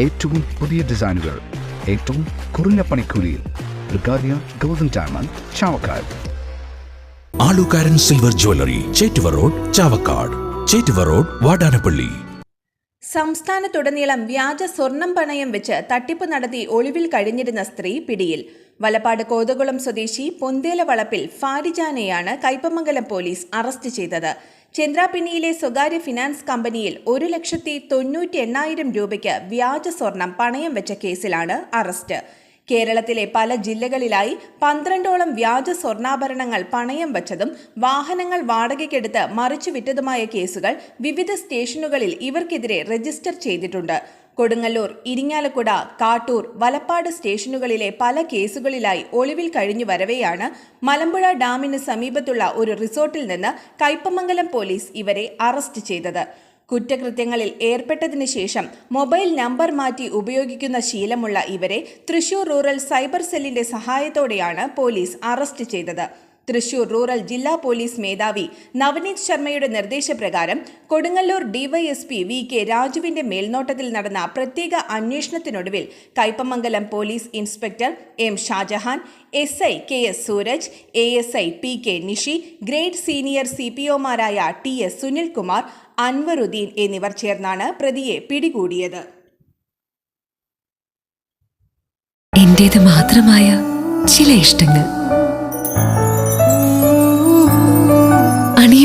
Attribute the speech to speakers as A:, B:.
A: ഏറ്റവും പുതിയ ഡിസൈനുകൾ ഏറ്റവും കുറഞ്ഞ പണിക്കൂലിയിൽ ബ്രിഗാദിയ golden diamond Chavakkad.
B: Alukkaran silver jewellery Chettuva road Chavakkad. Chettuva road Vadanappally.
C: സംസ്ഥാനത്തുടനീളം വ്യാജ സ്വർണം പണയം വെച്ച് തട്ടിപ്പ് നടത്തി ഒളിവിൽ കഴിഞ്ഞിരുന്ന സ്ത്രീ പിടിയിൽ. വലപ്പാട് കോതകുളം സ്വദേശി പൊന്തേല വളപ്പിൽ ഫാരിജാനെയാണ് കൈപ്പമംഗലം പോലീസ് അറസ്റ്റ് ചെയ്തത്. ചന്ദ്രാപിന്നിയിലെ സ്വകാര്യ ഫിനാൻസ് കമ്പനിയിൽ ഒരു ലക്ഷത്തി തൊണ്ണൂറ്റി എണ്ണായിരം രൂപയ്ക്ക് വ്യാജ സ്വർണം പണയം വെച്ച കേസിലാണ് അറസ്റ്റ്. കേരളത്തിലെ പല ജില്ലകളിലായി പന്ത്രണ്ടോളം വ്യാജ സ്വർണാഭരണങ്ങൾ പണയം വച്ചതും വാഹനങ്ങൾ വാടകയ്ക്കെടുത്ത് മറിച്ചുവിറ്റതുമായ കേസുകൾ വിവിധ സ്റ്റേഷനുകളിൽ ഇവർക്കെതിരെ രജിസ്റ്റർ ചെയ്തിട്ടുണ്ട്. കൊടുങ്ങല്ലൂർ ഇരിങ്ങാലക്കുട കാട്ടൂർ വലപ്പാട് സ്റ്റേഷനുകളിലെ പല കേസുകളിലായി ഒളിവിൽ കഴിഞ്ഞു വരവെയാണ് മലമ്പുഴ ഡാമിന് സമീപത്തുള്ള ഒരു റിസോർട്ടിൽ നിന്ന് കയ്പമംഗലം പോലീസ് ഇവരെ അറസ്റ്റ് ചെയ്തത്. കുറ്റകൃത്യങ്ങളിൽ ഏർപ്പെട്ടതിനു ശേഷം മൊബൈൽ നമ്പർ മാറ്റി ഉപയോഗിക്കുന്ന ശീലമുള്ള ഇവരെ തൃശൂർ റൂറൽ സൈബർ സെല്ലിന്റെ സഹായത്തോടെയാണ് പോലീസ് അറസ്റ്റ് ചെയ്തത്. തൃശൂർ റൂറൽ ജില്ലാ പോലീസ് മേധാവി നവനീത് ശർമ്മയുടെ നിർദ്ദേശപ്രകാരം കൊടുങ്ങല്ലൂർ ഡിവൈഎസ്പി വി കെ രാജുവിന്റെ മേൽനോട്ടത്തിൽ നടന്ന പ്രത്യേക അന്വേഷണത്തിനൊടുവിൽ Kaipamangalam police inspector M Shajahan S I K S Suraj A S I P K Nishi grade senior C P ഒമാരായ T S Sunilkumar Anwaruddin എന്നിവർ ചേർന്നാണ് പ്രതിയെ പിടികൂടിയത്.
D: ചില ഇഷ്ടങ്ങൾ.